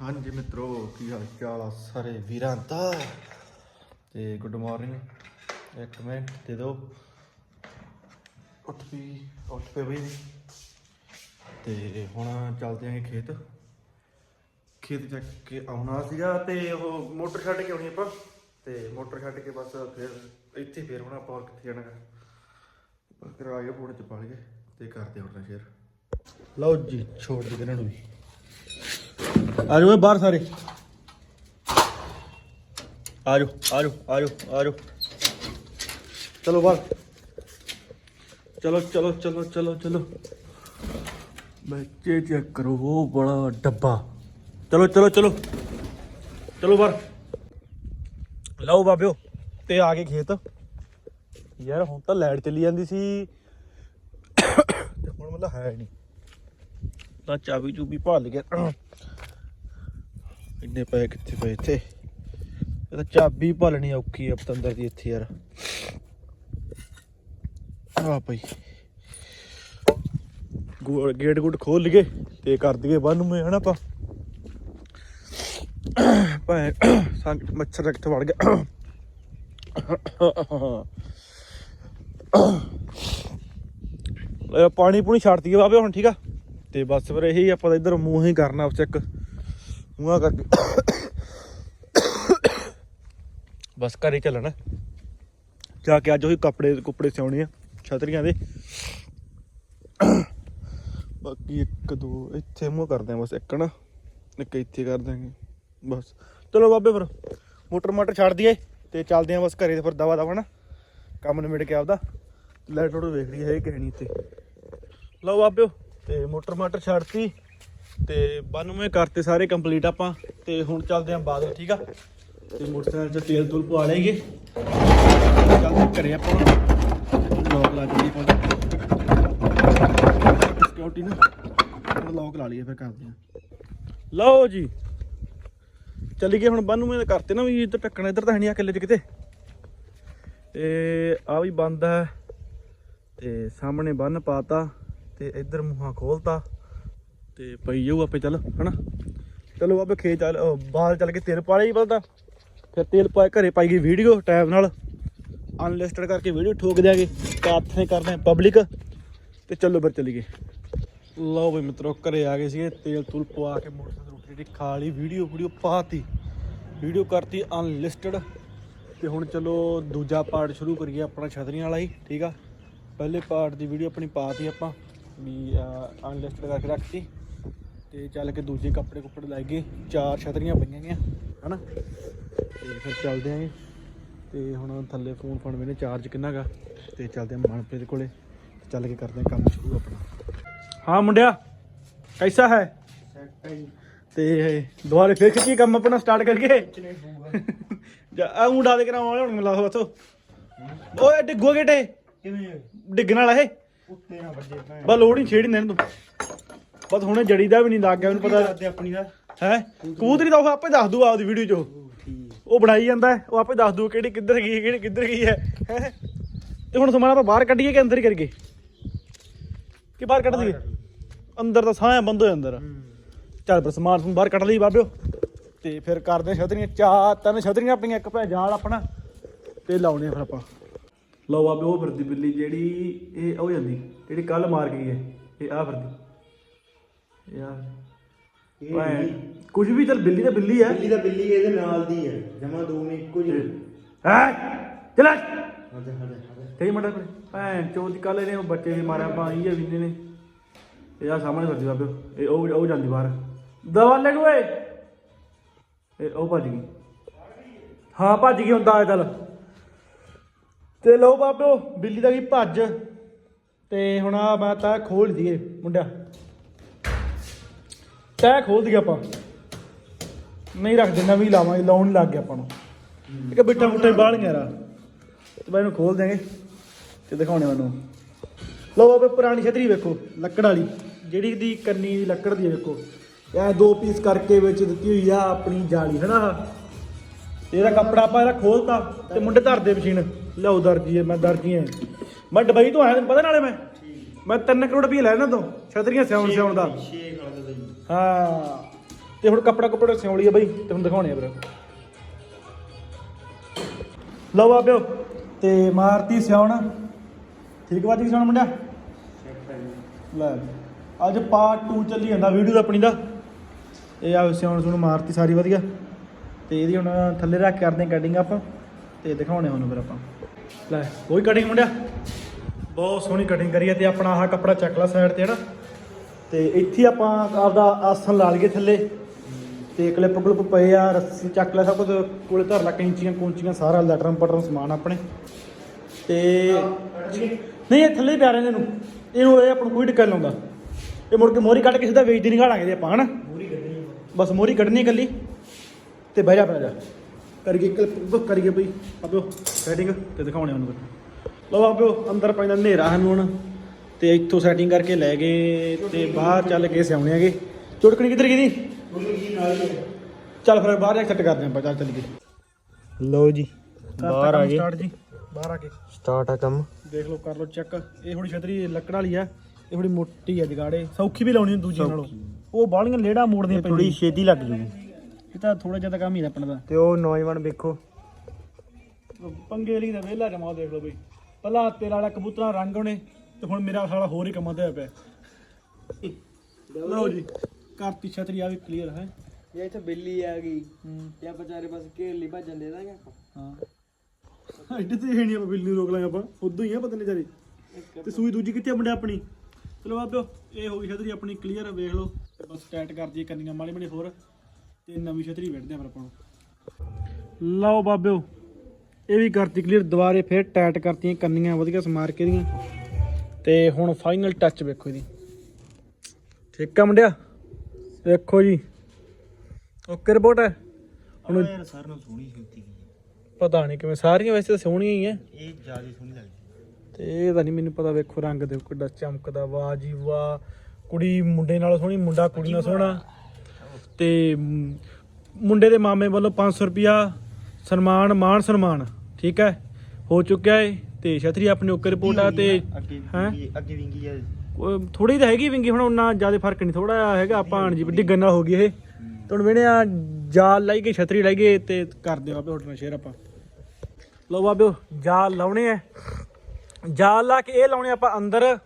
ਹਾਂਜੀ ਮਿੱਤਰੋ, ਕੀ ਹਾਲ ਚਾਲ ਆ ਸਾਰੇ ਵੀਰਾਂ ਦਾ? ਤੇ ਗੁੱਡ ਮਾਰਨਿੰਗ ਇੱਕ ਮਿੰਟ ਦੇ ਦਿਓ। ਉੱਠ ਵੀ, ਉੱਠ ਪਏ ਬਈ। ਤੇ ਹੁਣ ਚੱਲਦੇ ਆਂ ਖੇਤ। ਖੇਤ ਚੱਕ ਕੇ ਆਉਣਾ ਸੀਗਾ ਤੇ ਉਹ ਮੋਟਰ ਛੱਡ ਕੇ ਆਉਣੀ ਆਪਾਂ। ਤੇ ਮੋਟਰ ਛੱਡ ਕੇ ਬਸ ਫਿਰ ਇੱਥੇ ਫੇਰ ਹੁਣ ਆਪਾਂ ਹੋਰ ਕਿੱਥੇ ਜਾਣਾ। ਗਾ। ਬਸ ਫਿਰ ਗਿਆ ਫੋਨ ਚ ਪਾ ਲਈਏ ਤੇ ਕਰਦੇ ਹੁਣ ਸ਼ੇਅਰ ਲਓ ਜੀ, ਛੋੜ ਦੇ ਇਹਨਾਂ ਨੂੰ ਵੀ। ਆ ਜਾਓ ਓਏ ਬਾਹਰ ਸਾਰੇ। ਆ ਜਾਓ ਆ ਜਾਓ ਆ ਜਾਓ ਆ ਜਾਓ। ਚਲੋ ਬਾਹਰ। ਚਲੋ ਚਲੋ ਚਲੋ ਚਲੋ ਚਲੋ। ਬੱਚੇ ਚੈੱਕ ਕਰੋ, ਉਹ ਬੜਾ ਡੱਬਾ। ਚਲੋ ਚਲੋ ਚਲੋ। ਚਲੋ ਬਾਹਰ। ਲਓ ਬਾਬਿਓ, ਤੇ ਆ ਗਏ ਖੇਤ। ਯਾਰ, ਹੁਣ ਤਾਂ ਲਾਈਟ ਚਲੀ ਜਾਂਦੀ ਸੀ। ਤੇ ਹੁਣ ਮਤਲਬ ਹੈ ਨਹੀਂ। ਤਾਂ ਚਾਬੀ ਚੂਬੀ ਭਾਲ ਗਿਆ ਇੰਨੇ ਪਏ, ਕਿੱਥੇ ਪਏ ਇੱਥੇ? ਇਹ ਤਾਂ ਚਾਬੀ ਭਾਲਣੀ ਔਖੀ ਆ ਪਤੰਦਰ ਦੀ ਇੱਥੇ ਯਾਰ। ਆ ਭਾਈ। ਗੇਟ ਗੁੱਟ ਖੋਲ ਲਈਏ ਤੇ ਕਰ ਦਈਏ ਬੰਨ ਮੇ ਹਨਾ ਆਪਾਂ? ਭਾਏ ਸੰਗ ਮੱਛਰ ਕਿੱਥੇ ਵੜ ਗਿਆ। ਲੈ ਪਾਣੀ ਪੂਣੀ ਛੱਡਤੀ ਆ ਬਾਬੇ ਹੁਣ, ਠੀਕ ਆ? ਤੇ ਬਸ ਫਿਰ ਇਹੀ ਆਪਾਂ ਇੱਧਰ ਮੂੰਹ ਹੀ ਕਰਨਾ ਉਸ ਚੱਕ ਮੂੰਹਾਂ ਕਰਕੇ ਬਸ ਘਰੇ ਚੱਲਣਾ। ਜਾ ਕੇ ਅੱਜ ਉਹੀ ਕੱਪੜੇ ਕੁੱਪੜੇ ਸਿਉਣੇ ਆ ਛਤਰੀਆਂ ਦੇ। ਬਾਕੀ ਇੱਕ ਦੋ ਇੱਥੇ ਮੂੰਹ ਕਰਦੇ ਆ ਬਸ ਇੱਕ ਨਾ ਇੱਕ ਇੱਥੇ ਕਰ ਦਾਂਗੇ ਬਸ ਚਲੋ ਬਾਬੇ ਫਿਰ ਮੋਟਰ ਮਾਟਰ ਛੱਡ ਦਈਏ ਤੇ ਚੱਲਦੇ ਆ ਬਸ ਘਰੇ ਤੇ ਫਿਰ ਦਵਾ ਦਵਾ ਨਾ ਕੰਮ ਨਿਬੜ ਕੇ ਆਪਦਾ। ਲਾਈਟ ਲੋਟ ਵੇਖ ਲਈ ਹੈ ਕਿ ਨਹੀਂ ਇੱਥੇ। ਲਓ ਬਾਬਿਓ ਤੇ ਮੋਟਰ ਮਾਟਰ ਛੱਡਤੀ। ਤੇ 92 ਕਰਤੇ ਸਾਰੇ ਕੰਪਲੀਟ ਆਪਾਂ, ਤੇ ਹੁਣ ਚੱਲਦੇ ਆਂ ਬਾਦਲ ਠੀਕ ਆ? ਤੇ ਮੋਟਰਸਾਈਕਲ 'ਚ ਤੇਲ ਤੂਲ ਪਵਾ ਲਏਗੇ। ਚੱਲਦੇ ਘਰੇ ਆਪਾਂ ਲੋਕ ਲਾ ਕੇ ਸਿਕਿਉਰਿਟੀ ਨਾ ਲੋਕ ਲਾ ਲਈਏ ਫਿਰ ਕਰਦੇ ਆਂ ਲਓ ਜੀ। ਚੱਲੀ ਗਏ ਹੁਣ 92 ਦੇ ਕਰਤੇ ਨਾ ਵੀ ਇੱਧਰ ਟੱਕਣਾ ਇੱਧਰ ਤਾਂ ਹੈ ਨਹੀਂ ਆ ਕਿੱਲੇ 'ਚ ਕਿਤੇ। ਤੇ ਆ ਵੀ ਬੰਦ ਹੈ। ਤੇ ਸਾਹਮਣੇ ਬੰਨ ਪਾਤਾ ਤੇ ਇੱਧਰ ਮੂੰਹਾਂ ਖੋਲਤਾ। ਤੇ ਪਈ ਜਾਊ ਆਪੇ ਚੱਲ, ਹਨਾ? ਚਲੋ ਆਪੇ ਖੇਤ ਚੱਲ, ਅਹ ਬਾਹਰ ਚੱਲ ਕੇ ਤੇਲ ਪਾ ਲਈ ਪਤਾ ਫਿਰ ਤੇਲ ਪਾਏ ਘਰੇ ਪਾਈ ਗਈ ਵੀਡੀਓ ਟੈਬ ਨਾਲ। ਅਨਲਿਸਟਡ ਕਰਕੇ ਵੀਡੀਓ ਠੋਕ ਦਿਆਂਗੇ, ਤੇ ਆਥੇ ਕਰਦੇ ਪਬਲਿਕ ਤੇ ਚਲੋ ਫਿਰ ਚੱਲੀਏ। ਲਓ ਬਈ ਮਿੱਤਰੋ, ਘਰੇ ਆ ਗਏ ਸੀਗੇ, ਤੇਲ ਤੂਲ ਪਵਾ ਕੇ ਮੋਟਰਸਾਈਕਲ ਰੋਟੀ ਰੋਟੀ ਖਾ ਲਈ ਵੀਡੀਓ ਵੀਡੀਓ ਪਾਤੀ। ਵੀਡੀਓ ਕਰਤੀ ਅਨਲਿਸਟਡ ਤੇ ਹੁਣ ਚਲੋ ਦੂਜਾ ਪਾਰਟ ਸ਼ੁਰੂ ਕਰੀਏ ਆਪਣਾ ਛਤਰੀਆਂ ਵਾਲਾ ਹੀ, ਠੀਕ ਆ? ਪਹਿਲੇ ਪਾਰਟ ਦੀ ਵੀਡੀਓ ਆਪਣੀ ਪਾਤੀ ਆਪਾਂ, ਵੀ ਅਨਲਿਸਟਡ ਕਰਕੇ ਰੱਖਤੀ। ਤੇ ਚੱਲ ਕੇ ਦੂਜੇ ਕੱਪੜੇ ਕੁੱਪੜੇ ਲੈ ਗਏ ਚਾਰ ਛਤਰੀਆਂ ਪਈਆਂ ਗਈਆਂ ਹਨਾ? ਤੇ ਫਿਰ ਚੱਲਦੇ ਆਂਗੇ ਤੇ ਹੁਣ ਥੱਲੇ ਫੋਨ ਫੋਨ ਮੈਨੇ ਚਾਰਜ ਕਿੰਨਾ ਗਾ ਤੇ ਚੱਲਦੇ ਆਂ ਮਨਪ੍ਰੀਤ ਕੋਲੇ ਚੱਲ ਕੇ ਕਰਦੇ ਆਂ ਕੰਮ ਸ਼ੁਰੂ ਆਪਣਾ। ਹਾਂ ਮੁੰਡਿਆ ਕੈਸਾ ਹੈ? ਤੇ ਦੁਬਾਰੇ ਫਿਰ ਕੀ ਕੰਮ ਆਪਣਾ ਸਟਾਰਟ ਕਰੀਏ? ਜਾ ਆ ਮੁੰਡਾ ਦੇ ਕਰਾਉਣ ਵਾਲੇ ਹੁਣ ਮਿਲਾ ਹੋ ਤੋ ਓਏ ਡਿੱਗੋ ਗੇਟੇ? ਕਿਵੇਂ? ਡਿੱਗਣ ਵਾਲਾ ਇਹ? ਉੱਤੇ ਨਾ ਵੱਜੇ ਬਸ ਲੋੜ ਨਹੀਂ ਛੇੜੀ ਨੇ ਤੂੰ ਬਸ ਹੁਣੇ ਜੜੀ ਦਾ ਵੀ ਨਹੀਂ ਲੱਗ ਗਿਆ ਮੈਨੂੰ ਪਤਾ ਤੇ ਆਪਣੀ ਦਾ। ਹੈ? ਕਬੂਤਰੀ ਤਾਂ ਉਹ ਆਪੇ ਦੱਸ ਦੂ ਆਪਦੀ ਵੀਡੀਓ 'ਚ। ਉਹ। ਠੀਕ ਉਹ ਬਣਾਈ ਜਾਂਦਾ ਹੈ, ਉਹ ਆਪੇ ਦੱਸ ਦੂ ਕਿਹੜੀ ਕਿੱਧਰ ਗਈ ਕਿਹੜੀ ਕਿੱਧਰ ਗਈ ਹੈ। ਹੈਂ? ਤੇ ਹੁਣ ਸਮਾਨ ਆਪਾਂ ਬਾਹਰ ਕੱਢੀਏ ਕਿ ਅੰਦਰ ਹੀ ਕਰੀਏ? ਕਿ ਬਾਹਰ ਕੱਢ ਦਈਏ? ਅੰਦਰ ਤਾਂ ਸਾਹ ਬੰਦ ਹੋ ਜਾਂਦਾ। ਚੱਲ ਫਿਰ ਸਮਾਨ ਸਮੂਨ ਬਾਹਰ ਕੱਢ ਲਈ ਬਾਬਿਓ। ਤੇ ਫਿਰ ਕਰਦੇ ਹਾਂ ਛਤਰੀਆਂ ਚਾਰ ਤਿੰਨ ਛਤਰੀਆਂ ਪਈਆਂ ਇੱਕ ਭੈ ਜਾਲ ਆਪਣਾ। ਤੇ ਲਾਉਣੇ ਆ ਫਿਰ ਆਪਾਂ। ਲਓ ਬਾਬੇ ਉਹ ਫਿਰਦੀ ਬਿੱਲੀ ਜਿਹੜੀ ਇਹ ਹੋ ਜਾਂਦੀ ਜਿਹੜੀ ਕੱਲ ਮਾਰ ਗਈ ਹੈ ਇਹ ਆ ਫਿਰਦੀ। ਇਹ ਆ ਇਹ ਭੈਣ ਕੁਝ ਵੀ ਚੱਲ ਬਿੱਲੀ ਤਾਂ ਬਿੱਲੀ ਹੈ। ਬਿੱਲੀ ਦਾ ਬਿੱਲੀ ਇਹਦੇ ਨਾਲ ਦੀ ਹੈ। ਜਮਾ ਦੋ ਨੇ ਇੱਕੋ ਜਿਹੇ। ਹੈ? ਚਲਾ ਹਦੇ ਹਦੇ ਤੇ ਮੜਾ ਕੋਲੇ। ਭੈਣ ਚੋਦ ਕੱਲ ਇਹਨੇ ਉਹ ਬੱਚੇ ਵੀ ਮਾਰਿਆ ਪਾਈ ਆ ਵਿੰਨੇ ਨੇ ਇਹ ਆ ਸਾਹਮਣੇ ਫਿਰਦੀ ਬਾਬੇ। ਇਹ ਉਹ ਉਹ ਜਾਂਦੀ ਬਾਹਰ। ਦਵਾ ਲੈ ਓਏ। ਇਹ ਉਹ ਭੱਜ ਗਈ। ਹਾਂ ਭੱਜ ਗਈ ਹੁੰਦਾ ਆ ਚੱਲ ਤੇ ਲਓ ਬਾਬਿਓ ਬਿੱਲੀ ਦਾ ਕੀ ਭੱਜ। ਤੇ ਹੁਣ ਆ ਮੈਂ ਤਾਂ ਖੋਲ ਦਈਏ ਮੁੰਡਿਆ। ਤੈ ਖੋਲ ਦਈਏ ਆਪਾਂ। ਨਹੀਂ ਰੱਖ ਦਿੰਦਾ ਵੀ ਲਾਵਾਂਗੇ ਲਾਉਣ ਲੱਗ ਗਿਆ ਆਪਾਂ ਨੂੰ। ਇੱਕ ਬਿੱਟਾ ਬੁੱਟੇ ਬਾਹਲੀਆਂ ਰਾ। ਤੇ ਮੈਂ ਇਹਨੂੰ ਖੋਲ ਦੇਂਗੇ ਤੇ ਦਿਖਾਉਣੇ ਮੈਨੂੰ ਲਓ ਬਾਬੇ, ਪੁਰਾਣੀ ਛਤਰੀ ਵੇਖੋ, ਲੱਕੜ ਵਾਲੀ। ਜਿਹੜੀ ਦੀ ਕੰਨੀ ਦੀ ਲੱਕੜ ਦੀ ਵੇਖੋ। ਇਹ ਦੋ ਪੀਸ ਕਰਕੇ ਵਿੱਚ ਦਿੱਤੀ ਹੋਈ ਆ ਆਪਣੀ ਜਾਲੀ, ਹਨਾ ਆਹ। ਤੇ ਇਹਦਾ ਕੱਪੜਾ ਆਪਾਂ ਇਹਦਾ ਖੋਲਤਾ ਤੇ ਮੁੰਡੇ ਧਰਦੇ ਮਸ਼ੀਨ। ਲਓ ਦਰਜੀ ਮੈਂ ਦਰਜੀ ਹਾਂ ਮੈਂ ਦੁਬਈ ਤੋਂ ਆਇਆ, ਤੈਨੂੰ ਪਤਾ ਨਾਲੇ ਮੈਂ? ਮੈਂ 3 ਕਰੋੜ ਰੁਪਏ ਲੈਣਾ ਤੋਂ ਛਤਰੀਆਂ ਸਿਉਣ ਸਿਉਣ ਦਾ। ਛੇ ਖੜਾ ਦੇ ਜੀ ਹਾਂ। ਤੇ ਹੁਣ ਕੱਪੜਾ ਕੱਪੜਾ ਸਿਉਂ ਆ ਬਈ ਤੇ ਹੁਣ ਦਿਖਾਉਣੇ ਆ ਵੀਰੇ ਲਓ ਬਾਬਿਓ ਤੇ ਮਾਰਤੀ ਸਿਉਣ। ਠੀਕ ਬਾਜੀ ਸਿਉਣ ਮੁੰਡਿਆ? ਲੈ ਅੱਜ ਪਾਰਟ 2 ਚੱਲੀ ਜਾਂਦਾ ਵੀਡੀਓ ਦਾ ਆਪਣੀ ਦਾ। ਇਹ ਆ ਸਿਉਣ ਸੁਣ ਮਾਰਤੀ ਸਾਰੀ ਵਧੀਆ। ਤੇ ਇਹਦੀ ਹੁਣ ਥੱਲੇ ਰੱਖ ਕੇ ਕਰਦੇ ਕਟਿੰਗ ਆਪਾਂ ਤੇ ਦਿਖਾਉਣੇ ਹੁਣ ਫਿਰ ਆਪਾਂ। ਲੈ ਕੋਈ ਕਟਿੰਗ ਮੁੰਡਿਆ? ਬਹੁਤ ਸੋਹਣੀ ਕਟਿੰਗ ਕਰੀ ਹੈ ਤੇ ਆਪਣਾ ਆਹ ਕੱਪੜਾ ਚੱਕ ਲਾ ਸਾਈਡ ਤੇ ਹਨਾ। ਤੇ ਇੱਥੇ ਆਪਾਂ ਆਪਦਾ ਆਸਨ ਲਾ ਲਈਏ ਥੱਲੇ। ਤੇ ਕਲਿੱਪ ਕਲਿੱਪ ਪਏ ਆ ਰੱਸੀ ਚੱਕ ਲੈ ਸਭ ਕੁਝ ਕੋਲੇ ਧਰ ਲਾ ਕੈਂਚੀਆਂ ਕੁੰਚੀਆਂ ਸਾਰਾ ਲੈਟਰਮ ਪਟਰਮ ਸਮਾਨ ਆਪਣੇ। ਤੇ ਨਹੀਂ ਇਹ ਥੱਲੇ ਹੀ ਪਿਆ ਰਹਿੰਦੇ ਨੂੰ ਇਹਨੂੰ ਇਹ ਆਪਾਂ ਨੂੰ ਕੋਈ ਟਿਕਾ ਲਾਉਂਦਾ। ਇਹ ਮੁੜ ਕੇ ਮੋਰੀ ਕੱਢ ਕੇ ਸਿੱਧਾ ਵੇਚਦੀ ਨਹੀਂ ਘਾਲਾਂਗੇ ਜੇ ਆਪਾਂ ਹਨਾ? ਕੱਢਣੀ ਬਸ ਮੋਰੀ ਕੱਢਣੀ ਇਕੱਲੀ। ਤੇ ਬਹਿ ਜਾ ਬਹਿ ਜਾ। ਕਰੀਏ ਕਲਿੱਪ ਕਰੀਏ ਬਈ ਆਪਿਓ ਸੈਟਿੰਗ ਤੇ ਦਿਖਾਉਣੇ ਉਹਨੂੰ ਲਓ ਆਪਿਓ ਅੰਦਰ ਪੈਂਦਾ ਹਨੇਰਾ ਸਾਨੂੰ ਹੁਣ। ਤੇ ਇੱਥੋਂ ਸੈਟਿੰਗ ਕਰਕੇ ਲੈ ਗਏ ਤੇ ਬਾਹਰ ਚੱਲ ਕੇ ਸਿਆਉਣੇ ਹੈਗੇ। ਚੁਟਕਣੀ ਕਿੱਧਰ ਗਈ ਦੀ? ਚੱਲ ਫਿਰ ਬਾਹਰ ਜਾ ਕੇ ਸੈੱਟ ਕਰਦੇ ਆਪਾਂ ਚੱਲ ਚੱਲੀਏ। ਲਓ ਜੀ ਬਾਹਰ ਆ ਗਏ। ਸਟਾਰਟ ਜੀ ਬਾਹਰ ਆ ਕੇ। ਸਟਾਰਟ ਆ ਕੰਮ। ਦੇਖ ਲਓ ਕਰ ਲਓ ਚੈੱਕ ਇਹ ਥੋੜੀ ਛਤਰੀ ਲੱਕੜ ਵਾਲੀ ਆ ਇਹ ਥੋੜੀ ਮੋਟੀ ਆ ਜਗਾੜੇ। ਸੌਖੀ ਵੀ ਲਾਉਣੀ ਹੁੰਦੀ ਦੂਜੀ ਨਾਲੋਂ। ਉਹ ਬਾਹਲੀਆਂ ਲੇੜਾ ਮੋੜਦੀਆਂ ਥੋੜੀ ਛੇਤੀ ਲੱਗ ਜੂਗੀ। ਇਹ ਤਾਂ ਥੋੜਾ ਜਿਹਾ ਕੰਮ ਹੀ ਆਪਣਾ ਦਾ ਤੇ ਉਹ ਨੌਜਵਾਨ ਵੇਖੋ। ਪੰਗੇ ਲਈ ਦਾ ਵਿਹਲਾ ਜਮਾ ਦੇਖ ਲਓ ਬਈ। ਪਹਿਲਾਂ ਤੇਰਾ ਵਾਲਾ ਕਬੂਤਰਾਂ ਰੰਗ ਹੋਣੇ ਤੇ ਹੁਣ ਮੇਰਾ ਸਾਲਾ ਹੋਰ ਹੀ ਕੰਮਾਂ ਤੇ ਹੋਇਆ ਪਿਆ। ਲਓ ਜੀ ਕਰਤੀ ਛਤਰੀ ਆ ਵੀ ਕਲੀਅਰ ਹੈ। ਇਹ ਤਾਂ ਬਿੱਲੀ ਆ ਗਈ ਤੇ ਆਪਾਂ ਚਾਰੇ ਪਾਸੇ ਘੇਰ ਲਈ ਭੱਜਣ ਦੇ ਦਾਂਗੇ ਆਪਾਂ। ਹਾਂ। ਐਡੇ ਤੇ ਹੈ ਨਹੀਂ ਆਪਾਂ ਬਿੱਲੀ ਨੂੰ ਰੋਕ ਲਾਂਗੇ ਆਪਾਂ ਉਦੋਂ ਹੀ ਆ ਪਤਾ ਨਹੀਂ ਚਾਰੀ ਤੇ ਸੂਈ ਦੂਜੀ ਕਿੱਥੇ ਆ ਮੁੰਡਿਆ ਆਪਣੀ? ਚਲੋ ਬਾਬਿਓ ਇਹ ਹੋ ਗਈ ਛਤਰੀ ਆਪਣੀ ਕਲੀਅਰ ਵੇਖ ਲਓ। ਬਸ ਟਾਈਟ ਕਰ ਦਈਏ ਕੰਨੀਆਂ ਮਾੜੀ ਮਾੜੀ ਹੋਰ। ਤੇ ਨਵੀਂ ਛਤਰੀ ਵੇੜਦੇ ਆ ਫਿਰ ਆਪਾਂ ਨੂੰ। ਲਓ ਬਾਬਿਓ ਇਹ ਵੀ ਕਰਤੀ ਕਲੀਅਰ ਦੁਬਾਰੇ ਫਿਰ ਟਾਈਟ ਕਰਤੀਆਂ ਕੰਨੀਆਂ ਵਧੀਆ ਸਮਾਰ ਕੇ ਦੀਆਂ ਤੇ ਹੁਣ ਫਾਈਨਲ ਟੱਚ ਵੇਖੋ ਇਹਦੀ। ਠੀਕ ਆ ਮੁੰਡਿਆ? ਵੇਖੋ ਜੀ। ਓਕੇ ਰਿਪੋਰਟ ਹੈ। ਹੁਣ ਯਾਰ ਸਰ ਨੂੰ ਸੋਹਣੀ ਪਤਾ ਨਹੀਂ ਕਿਵੇਂ ਸਾਰੀਆਂ ਵੈਸੇ ਤਾਂ ਸੋਹਣੀਆਂ ਹੀ ਐ ਇਹ ਜ਼ਿਆਦਾ ਸੋਹਣੀ ਲੱਗਦੀ ਤੇ ਇਹ ਤਾਂ ਨਹੀਂ ਮੈਨੂੰ ਪਤਾ ਵੇਖੋ ਰੰਗ ਦੇ ਕਿੱਡਾ ਚਮਕਦਾ ਵਾਹ ਜੀ ਵਾਹ। ਕੁੜੀ ਮੁੰਡੇ ਨਾਲੋਂ ਸੋਹਣੀ ਮੁੰਡਾ ਕੁੜੀ ਨਾਲੋਂ ਸੋਹਣਾ। ਤੇ ਮੁੰਡੇ ਦੇ ਮਾਮੇ ਵੱਲੋਂ 500 ਰੁਪਿਆ ਸਨਮਾਨ ਮਾਨ ਸਨਮਾਨ ਠੀਕ ਹੈ? ਹੋ ਚੁੱਕਿਆ ਏ ਤੇ ਛਤਰੀ ਆਪਣੀ ਓਕੇ ਰਿਪੋਰਟ ਆ ਤੇ ਹੈਂ? ਅੱਗੇ ਵਿੰਗੀ ਆ। ਥੋੜੀ ਤਾਂ ਹੈਗੀ ਵਿੰਗੀ ਹੁਣ ਉਹਨਾਂ ਜ਼ਿਆਦਾ ਫ਼ਰਕ ਨਹੀਂ ਥੋੜਾ ਹੈਗਾ ਆਪਾਂ ਜੀ ਡਿੱਗਣ ਨਾਲ ਹੋ ਗਈ ਇਹ। ਤੇ ਹੁਣ ਵੇਣੇ ਆ ਜਾਲ ਲਾਈ ਗਈ ਛਤਰੀ ਲਾਈ ਗਈ ਤੇ ਕਰਦੇ ਆ ਬਾਬੇ ਹੋਟਲ ਸ਼ੇਅਰ ਆਪਾਂ। ਲਓ ਬਾਬੇ ਜਾਲ ਲਾਉਣੇ ਆ। ਜਾਲ ਲਾ ਕੇ ਇਹ ਲਾਉਣੇ ਆਪਾਂ ਅੰਦਰ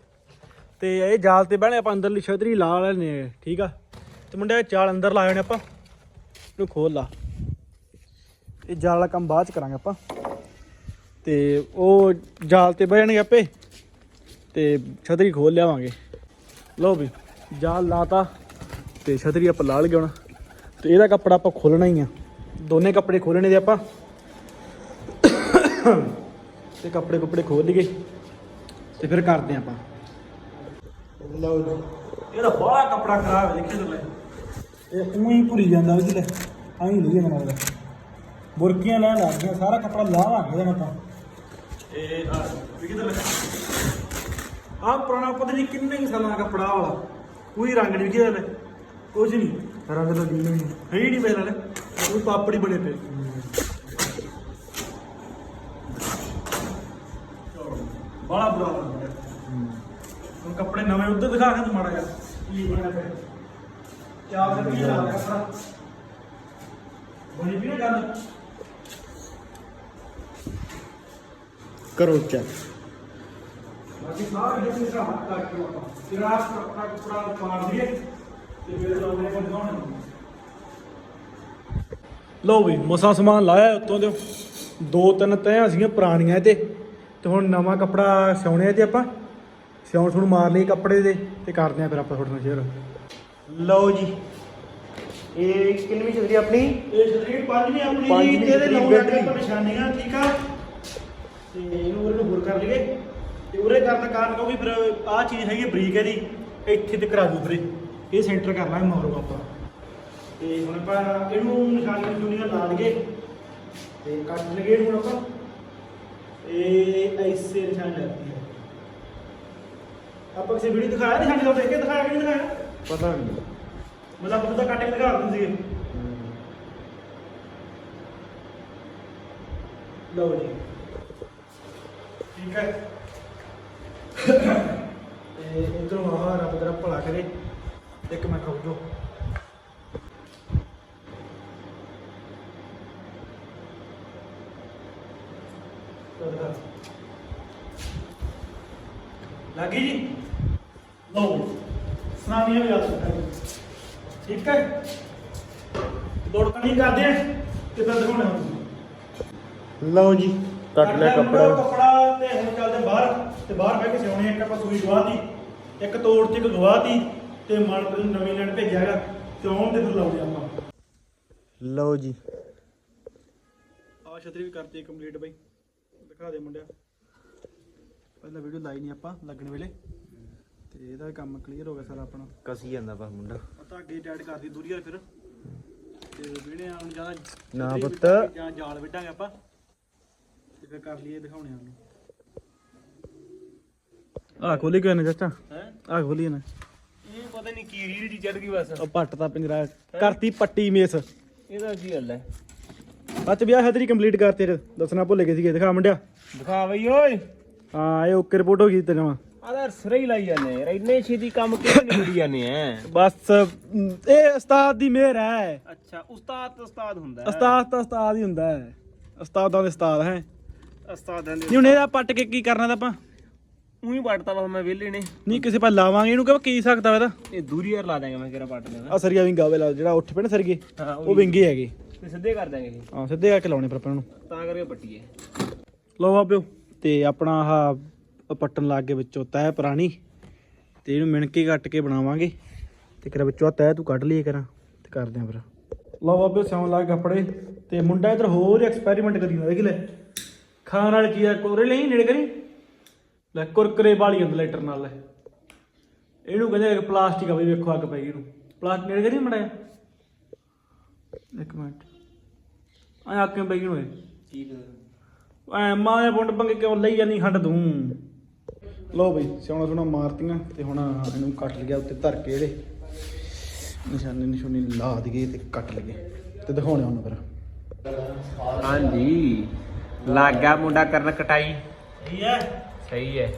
ਤੇ ਇਹ ਜਾਲ ਤੇ ਬਹਿਣੇ ਆਪਾਂ ਅੰਦਰਲੀ ਛਤਰੀ ਲਾ ਲੈਣੇ ਠੀਕ ਆ? ਤੇ ਮੁੰਡਿਆ ਚਾਲ ਅੰਦਰ ਲਾਏ ਹੋਣੇ ਆਪਾਂ। ਇਹਨੂੰ ਖੋਲ ਲਾ। ਇਹ ਜਾਲ ਵਾਲਾ ਕੰਮ ਬਾਅਦ ਚ ਕਰਾਂਗੇ ਆਪਾਂ। ਤੇ ਉਹ ਜਾਲ ਤੇ ਬਹਿ ਜਾਣਗੇ ਆਪੇ। ਤੇ ਛਤਰੀ ਖੋਲ ਲਿਆਵਾਂਗੇ। ਲਓ ਵੀ, ਜਾਲ ਲਾਤਾ ਤੇ ਛਤਰੀ ਆਪਾਂ ਲਾ ਲਗੇ ਹੁਣ। ਤੇ ਇਹਦਾ ਕੱਪੜਾ ਆਪਾਂ ਖੋਲਣਾ ਹੀ ਆ। ਦੋਨੇ ਕੱਪੜੇ ਖੋਲਣੇ ਦੇ ਆਪਾਂ। ਤੇ ਕੱਪੜੇ ਕੁੱਪੜੇ ਖੋਲ ਲਈਏ। ਤੇ ਫਿਰ ਕਰਦੇ ਆਪਾਂ। ਲਓ ਜੀ। ਇਹਦਾ ਬੜਾ ਕੱਪੜਾ ਖਰਾਬ ਹੈ ਦੇਖੀ ਲੈ ਇਹ ਉਹੀ ਭੁਰੀ ਜਾਂਦਾ ਉਹਦੀ ਲੈ ਆਈ ਲਈ ਜਾਂਦਾ ਬੁਰਕੀਆਂ ਲੈਣ ਲੱਗ ਗਈਆਂ ਸਾਰਾ ਕੱਪੜਾ ਲਾਵਾਂਗੇ ਇਹਦਾ ਆਪਾਂ ਇਹ ਆ ਵੀ ਕਿਧਰ ਆ ਪੁਰਾਣਾ ਪਤਾ ਨਹੀਂ ਕਿੰਨੇ ਹੀ ਸਾਲਾਂ ਦਾ ਕੱਪੜਾ ਵਾਲਾ। ਕੋਈ ਰੰਗ ਨਹੀਂ ਵਿਕਿਆ ਲੈ ਕੁਝ ਨਹੀਂ ਰੰਗ ਤਾਂ ਦਿੰਦੇ ਨਹੀਂ ਹੈ ਹੀ ਨਹੀਂ ਪਹਿਲਾਂ ਲੈ ਉਹ ਪਾਪੜੀ ਬਣੇ ਪਏ। ਬੜਾ ਬੁਰਾ ਹਾਲ ਹੋ ਗਿਆ। ਹੁਣ ਕੱਪੜੇ ਨਵੇਂ ਉੱਧਰ ਦਿਖਾ ਕੇ ਤੂੰ ਮਾੜਾ ਜਿਹਾ। ਕੀ ਬਣਿਆ ਪਿਆ? ਚਾਰ ਸੌ ਰੁਪਏ ਦਾ ਕੱਪੜਾ। ਬਣੀ ਵੀ ਨਾ ਗੱਲ? ਕਰੋ ਚੈੱਕ। ਬਾਕੀ ਸਾਰੇ ਜਿਹੜੇ ਦਾ ਹੱਥ ਕਰਕੇ ਆਪਾਂ ਤੇਰਾ ਕੱਪੜਾ ਕੱਪੜਾ ਪਾੜ ਦਈਏ ਤੇ ਫਿਰ ਲਾਉਣੇ ਲਓ ਵੀ ਮਸਾ ਸਮਾਨ ਲਾਇਆ ਉੱਤੋਂ ਦੇ। ਦੋ ਤਿੰਨ ਤਹਿਆਂ ਸੀਗੀਆਂ ਪੁਰਾਣੀਆਂ ਤੇ ਤੇ ਹੁਣ ਨਵਾਂ ਕੱਪੜਾ ਸਿਉਣੇ ਤੇ ਆਪਾਂ। ਸਿਉਣ ਸੁਣ ਮਾਰ ਲਈ ਕੱਪੜੇ ਦੇ ਤੇ ਕਰਦੇ ਆ ਫਿਰ ਆਪਾਂ ਤੁਹਾਡੇ ਨਾਲ ਸ਼ੇਅਰ ਲਓ ਜੀ। ਇਹ ਕਿੰਨਵੀਂ ਚੱਲਦੀ ਆਪਣੀ? ਇਹ ਜਿਹੜੀ ਪੰਜਵੀਂ ਆਪਣੀ ਇਹਦੇ ਬੈਟਰੀ। ਲੱਗੇ ਆਪਾਂ ਨਿਸ਼ਾਨੀਆਂ ਠੀਕ ਆ? ਤੇ ਇਹਨੂੰ ਉਰੇ ਨੂੰ ਹੋਰ ਕਰ ਲਈਏ। ਤੇ ਉਰੇ ਕਰਨ ਦਾ ਕਾਰਨ ਕਿਉਂਕਿ ਫਿਰ ਆਹ ਚੀਜ਼ ਹੈਗੀ ਬਰੀਕ ਇਹਦੀ। ਇੱਥੇ ਤੇ ਕਰਾ ਦੂ ਫਿਰ ਇਹ ਸੈਂਟਰ ਕਰ ਲਾਂਗੇ ਮਗਰੋਂ ਆਪਾਂ। ਤੇ ਹੁਣ ਆਪਾਂ ਇਹਨੂੰ ਨਿਸ਼ਾਨੀਆਂ ਨਿਸ਼ਾਨੀਆਂ ਲਾ ਲਈਏ। ਤੇ ਕੱਟ ਲਈਏ ਹੁਣ ਆਪਾਂ। ਇਹ ਐਸੇ ਨਿਸ਼ਾਨ ਲੱਗਦੀ ਹੈ ਆਪਾਂ ਕਿਸੇ ਵੀਡੀਓ ਦਿਖਾਇਆ ਨਿਸ਼ਾਨੀ ਤੋਂ? ਦੇਖ ਕੇ ਦਿਖਾਇਆ ਕਿ ਨਹੀਂ ਦਿਖਾਇਆ? ਪਤਾ ਨਹੀਂ। ਮਤਲਬ ਆਪਾਂ ਤਾਂ ਕੱਟ ਕੇ ਦਿਖਾ ਦਿੰਦੇ ਸੀਗੇ। ਲਓ ਜੀ। ਠੀਕ ਹੈ। ਤੇ ਇਧਰੋਂ ਆਹ ਰੱਬ ਤੇਰਾ ਭਲਾ ਕਰੇ। ਇੱਕ ਮਿੰਟ ਰੁਕ ਜਾਓ। ਲੱਗੀ ਜੀ। ਲਓ ਸੁਨਾਮੀਆਂ ਵੀ ਆ ਠੀਕ ਹੈ। ਲੋੜ ਕਣੀ ਕਰਦੇ। ਆ ਤੇ ਫਿਰ ਦਿਖਾਉਣਾ ਲਓ ਜੀ ਕੱਟ ਲਿਆ ਕੱਪੜਾ। ਤੇ ਬਾਹਰ ਬਹਿ ਕੇ ਸਿਉਣੇ ਇੱਕ ਆਪਾਂ ਸੂਈ ਗਵਾਤੀ ਇੱਕ ਤੋੜ ਚ ਇੱਕ ਗਵਾਤੀ ਤੇ ਮਨਪ੍ਰੀਤ ਨੂੰ ਨਵੀਂ ਲੈਣ ਭੇਜਿਆ ਹੈਗਾ। ਤੇ ਆਉਣ ਤੇ ਫਿਰ ਲਾਉਂਦੇ ਆਪਾਂ। ਲਓ ਜੀ। ਆ ਛਤਰੀ ਵੀ ਕਰਤੀ ਕੰਪਲੀਟ ਬਈ। ਦਿਖਾ ਦੇ ਮੁੰਡਿਆ। ਪਹਿਲਾਂ ਵੀਡੀਓ ਲਾਈ ਨਹੀਂ ਆਪਾਂ ਲੱਗਣ ਵੇਲੇ। ਤੇ ਇਹਦਾ ਕੰਮ ਕਲੀਅਰ ਹੋ ਗਿਆ ਸਾਰਾ ਆਪਣਾ। ਕਸੀ ਜਾਂਦਾ ਬਸ ਮੁੰਡਾ। ਪਤਾ ਅੱਗੇ ਕਰਦੀ ਦੂਰੀ ਵਾਲ ਫਿਰ। ਤੇ ਵੀਡੀਓ ਹੁਣ ਜ਼ਿਆਦਾ ਨਾ ਪੁੱਤ। ਜਾਂ ਜਾਲ ਵਿੱਢਾਂਗੇ ਆਪਾਂ। ਤੇ ਫਿਰ ਕਰ ਲਈਏ ਦਿਖਾਉਣੇ ਆ ਆ ਖੋਲੀ ਕਿਉਂ ਨੇ ਚਾਚਾ ਹੈ? ਆ ਖੋਲੀ ਨਾ ਇਹ ਪਤਾ ਨਹੀਂ ਕੀ ਰੀੜ ਦੀ ਚੜ ਗਈ ਬਸ। ਉਹ ਪੱਟ ਦਾ ਪਿੰਜਰਾ ਕਰਤੀ ਪੱਟੀ ਮੇਸ। ਇਹਦਾ ਕੀ ਗੱਲ ਹੈ? ਸੱਚ ਵਿਆਹ ਛਤਰੀ ਕੰਪਲੀਟ ਕਰਤੀ ਤੇ ਦੱਸਣਾ ਭੁੱਲ ਗਏ ਸੀਗੇ। ਦਿਖਾ ਮੁੰਡਿਆ। ਦਿਖਾ ਬਈ ਓਏ। ਹਾਂ ਇਹ ਓਕੇ ਰਿਪੋਰਟ ਹੋ ਗਈ ਤੇ ਜਮਾ ਆਦਾ ਸਿਰੇ ਹੀ ਲਾਈ ਜਾਂਦੇ ਯਾਰ। ਇੰਨੇ ਛੇਤੀ ਕੰਮ ਕਿਉਂ ਨਹੀਂ ਮੁੜੀ ਜਾਂਦੇ ਐ? ਬਸ ਇਹ ਉਸਤਾਦ ਦੀ ਮਿਹਰ ਹੈ। ਅੱਛਾ ਉਸਤਾਦ ਤਾਂ ਉਸਤਾਦ ਹੁੰਦਾ ਹੈ। ਉਸਤਾਦ ਤਾਂ ਉਸਤਾਦ ਹੀ ਹੁੰਦਾ ਹੈ। ਉਸਤਾਦਾਂ ਦੇ ਉਸਤਾਦ ਹੈ। ਉਸਤਾਦਾਂ ਦੇ ਨਹੀਂ ਹੁਣ ਇਹਦਾ ਪੱਟ ਕੇ ਕੀ ਕਰਨਾ ਤਾਂ ਆਪਾਂ? ਉਹੀ ਪੜਤਾ ਵਾ ਮੈਂ ਵਿਹਲੇ ਨੇ। ਨਹੀਂ ਕਿਸੇ ਪਾ ਲਾਵਾਂਗੇ ਇਹਨੂੰ ਕਿ ਕੀ ਸਕਦਾ ਇਹਦਾ? ਇਹ ਦੂਰੀ ਯਾਰ ਲਾ ਦਾਂਗੇ ਮੈਂ ਕਿਹੜਾ ਪੱਟ ਦੇਣਾ ਆ ਸਰੀਆ ਵਿੰਗਾ ਵੇ ਲਾ ਜਿਹੜਾ ਉੱਠ ਨਾ ਸਰਗੇ ਹਾਂ ਉਹ। ਵਿੰਗੇ ਹੈਗੇ। ਤੇ ਸਿੱਧੇ ਕਰ ਦਾਂਗੇ ਇਹ। ਹਾਂ ਸਿੱਧੇ ਕਰਕੇ ਲਾਉਣੇ ਪਰ ਆਪਾਂ ਨੂੰ ਤਾਂ ਕਰਕੇ ਪੱਟੀਏ। ਲਓ ਬਾਬਿਓ ਤੇ ਆਪਣਾ ਆਹ ਪੱਟਣ ਲੱਗ ਗਏ ਵਿੱਚੋਂ ਤਹਿ ਪੁਰਾਣੀ ਤੇ ਇਹਨੂੰ ਮਿਣ ਕੇ ਕੱਟ ਕੇ ਬਣਾਵਾਂਗੇ। ਤੇ ਕਿਰਾ ਵਿੱਚੋਂ ਤਹਿ ਤੂੰ ਕੱਢ ਲਈਏ ਕਰਾਂ ਤੇ ਕਰਦੇ ਆਂ ਫਿਰ। ਲਓ ਬਾਬਿਓ ਸਿਉਣ ਲੱਗ ਕੱਪੜੇ ਤੇ ਮੁੰਡਾ ਇਧਰ ਹੋਰ ਐਕਸਪੈਰੀਮੈਂਟ ਕਰੀ ਜਾਂਦਾ ਦੇਖ ਲੈ। ਖਾਣ ਵਾਲੀ ਚੀਜ਼ ਆ ਕੋਰੇ ਲਈ ਨੇੜੇ ਕਰੀ? ਲੈ ਕੁਰਕਰੇ ਵਾਲੀ ਅੰਦਰ ਲੈਟਰ ਨਾਲ ਲੈ ਇਹਨੂੰ ਕਹਿੰਦੇ ਆ ਪਲਾਸਟਿਕ ਆ ਬਈ ਵੇਖੋ ਅੱਗ ਪੈ ਗਈ ਇਹਨੂੰ। ਪਲਾਸਟਿਕ ਨੇੜੇ ਕਰੀ ਮੜਿਆ? ਇੱਕ ਮਿੰਟ। ਆ ਅੱਗ ਕਿਉਂ ਪੈ ਗਈ ਨੂੰ ਇਹ ਠੀਕ ਐ ਮਾਂ ਦੇ ਪੁੰਡ ਪੰਗੇ ਕਿਉਂ ਲਈ ਜਾਨੀ ਹੱਡ ਤੂੰ? ਲੋ ਬਈ ਸਿਉਣਾ ਸੁਣਾ ਮਾਰਤੀਆਂ ਤੇ ਹੁਣ ਇਹਨੂੰ ਕੱਟ ਲਿਆ ਉੱਤੇ ਧਰ ਕੇ ਇਹਦੇ। ਨਿਸ਼ਾਨੇ ਨਿਸ਼ਾਨੀ ਲਾ ਦਈਏ ਤੇ ਕੱਟ ਲਈਏ। ਤੇ ਦਿਖਾਉਣੇ ਉਹਨੂੰ ਫਿਰ। ਹਾਂਜੀ। ਲੱਗਾ ਮੁੰਡਾ ਕਰਨ ਕਟਾਈ। ਸਹੀ ਹੈ। ਸਹੀ ਹੈ।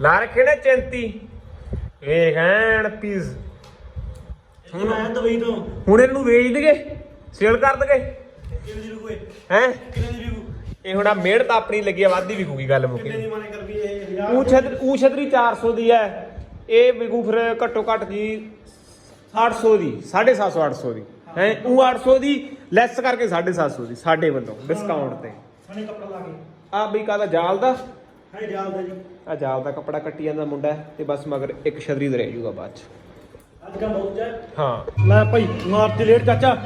ਲਾ ਰੱਖੇ ਨੇ ਚਿੰਤੀ। ਵੇਖ ਐਨ ਪੀਸ। ਹੁਣ ਮੈਂ ਦਵਾਈ ਤੋਂ। ਹੁਣ ਇਹਨੂੰ ਵੇਚ ਦਗੇ ਸੇਲ ਕਰ ਦਗੇ ਕਿੰਨੇ ਦੀ ਰੁਕੋਏ ਹੈ? ਕਿੰਨੇ ਦੀ ਰੁਕੂ ਇਹ ਹੁਣ ਆ ਮਿਹਨਤ ਆਪਣੀ ਲੱਗੀ ਆ ਵੱਧਦੀ ਵਿਕੂਗੀ ਗੱਲ ਕਿੰਨੇ ਮੁੱਕੀ ਦੀ ਮਾਨੇ ਇਹ ਉਹ ਛਤਰੀ ਉਹ ਛਤਰੀ 400 ਦੀ ਹੈ। ਇਹ ਵਿਕੂ ਫਿਰ ਘੱਟੋ ਘੱਟ ਜੀ 800 ਦੀ 750 800 ਦੀ। ਹੈ? ਉਹ 800 ਦੀ ਲੈਸ ਕਰਕੇ 750 ਦੀ ਸਾਡੇ ਵੱਲੋਂ ਡਿਸਕਾਊਂਟ ਤੇ। ਸਣੇ ਕੱਪੜਾ ਲਾ ਕੇ। ਆ ਬਈ ਕਾਹਦਾ ਜਾਲ ਦਾ ਹੈ ਜਾਲ ਦਾ ਜੀ। ਆ ਜਾਲ ਦਾ ਕੱਪੜਾ ਕੱਟੀ ਜਾਂਦਾ ਮੁੰਡਾ ਤੇ ਬਸ ਮਗਰ ਇੱਕ ਛਤਰੀ ਦੇ ਰਹਿ ਜਾਊਗਾ ਬਾਅਦ ਚ। ਅੱਜ ਕਾ ਬਹੁਤ ਜਾ ਹਾਂ। ਲੈ ਭਾਈ ਮਾਰਤੀ ਲੇਟ ਚਾਚਾ।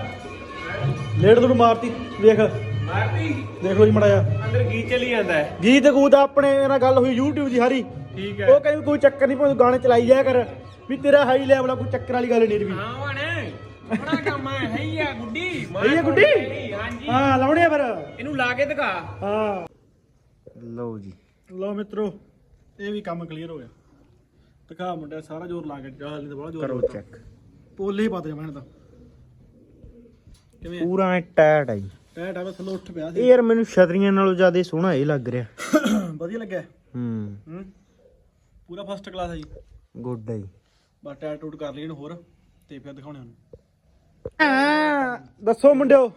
ਲੇਟ ਤੁਹਾਨੂੰ ਮਾਰਤੀ ਵੇਖ। ਮਾਰਤੀ? ਦੇਖ ਲੋ ਜੀ ਮੜਾ ਅੰਦਰ ਕੀ ਚਲੀ ਜਾਂਦਾ ਹੈ। ਗੀਤ ਗੂਤ ਆਪਣੇ ਨਾਲ ਗੱਲ ਹੋਈ YouTube ਦੀ ਸਾਰੀ। ਠੀਕ ਉਹ ਕਹਿੰਦੀ ਕੋਈ ਚੱਕਰ ਨਹੀਂ ਭਾਵੇਂ ਤੂੰ ਗਾਣੇ ਚਲਾਈ ਜਾਇਆ ਕਰ। ਵੀ ਤੇਰਾ ਹਾਈ ਲੈਵਲ ਆ ਕੋਈ ਚੱਕਰ ਵਾਲੀ ਗੱਲ ਨਹੀਂ ਵੀ। ਹਾਂ ਵਣੇ ਆਪਣਾ ਕੰਮ ਹੈ ਹੈ ਆ ਗੁੱਡੀ। ਹੈ ਗੁੱਡੀ? ਹਾਂਜੀ। ਹਾਂ ਲਾਉਣੇ ਆ ਫਿਰ। ਇਹਨੂੰ ਲਾ ਕੇ ਦਿਖਾ। ਹਾਂ। ਲਓ ਜੀ। ਲਓ ਮਿੱਤਰੋ ਇਹ ਵੀ ਕੰਮ ਕਲੀਅਰ ਹੋ ਗਿਆ। ਦਿਖਾ ਮੁੰਡਾ ਸਾਰਾ ਜ਼ੋਰ ਲਾ ਕੇ ਜਾਲ ਨਹੀਂ ਤਾਂ ਬੜਾ ਜ਼ੋਰ ਕਰੋ। ਚੈੱਕ ਪੋਲੇ ਹੀ ਪਾ ਦੇ ਮੈਂ ਤਾਂ ਕਿਵੇਂ ਪੂਰਾ ਐ ਟਾਇਟ ਆ ਜੀ। ਟੈਟ ਆ ਬਸ ਥੱਲੇ ਉੱਠ ਪਿਆ ਇਹ ਸੀ ਯਾਰ ਮੈਨੂੰ ਛਤਰੀਆਂ ਨਾਲੋਂ ਜ਼ਿਆਦਾ ਸੋਹਣਾ ਇਹ ਲੱਗ ਰਿਹਾ। ਵਧੀਆ ਲੱਗਿਆ? ਹੂੰ। ਹੂੰ। ਪੂਰਾ ਫਸਟ ਕਲਾਸ ਹੈ ਜੀ। ਗੁੱਡ ਆ ਜੀ। ਬਸ ਟੈਟ ਟੂਟ ਕਰ ਲਈ ਇਹਨੂੰ ਹੋਰ ਤੇ ਫਿਰ ਦਿਖਾਉਣੇ ਉਹਨੂੰ। ਦੱਸੋ ਮੁੰਡਿਓ